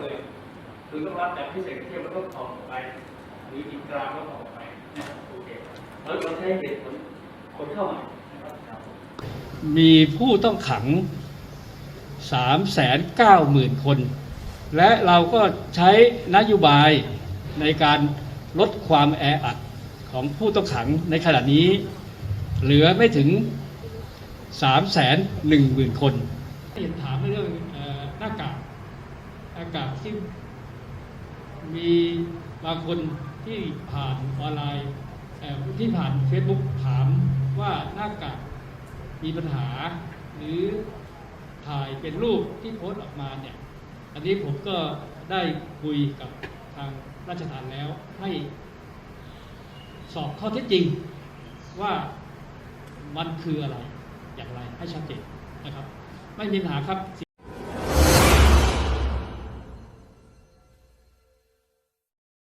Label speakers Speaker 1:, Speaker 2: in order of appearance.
Speaker 1: เลย คือต้องรับแบบพิเศษเทียบแล้วก็ถอดออกไป หรืออีกกลางก็ถอดออกไปนะครับโอเคแล้วเราใช้เหตุผลคนเข้ามานะครับ
Speaker 2: มีผู้ต้องขัง 3 9 0 0 0 0 คน และเราก็ใช้นโยบายในการลดความแออัดของผู้ต้องขังในขณะนี้ เหลือไม่ถึง 3 1 0 0 0 0 คนเห็นถามเรื่องเอ่อหน้ากาก หน้ากากที่มีบางคนที่ผ่านออนไลน์ที่ผ่าน Facebook ถามว่าหน้ากากมีปัญหา หรือถ่ายเป็นรูปที่โพสต์ออกมาเนี่ย อันนี้ผมก็ได้คุยกับทางราชทานแล้วให้สอบข้อเท็จจริงว่ามันคืออะไรอย่างไรให้ชัดเจนนะครับ ไม่มีปัญหาครับ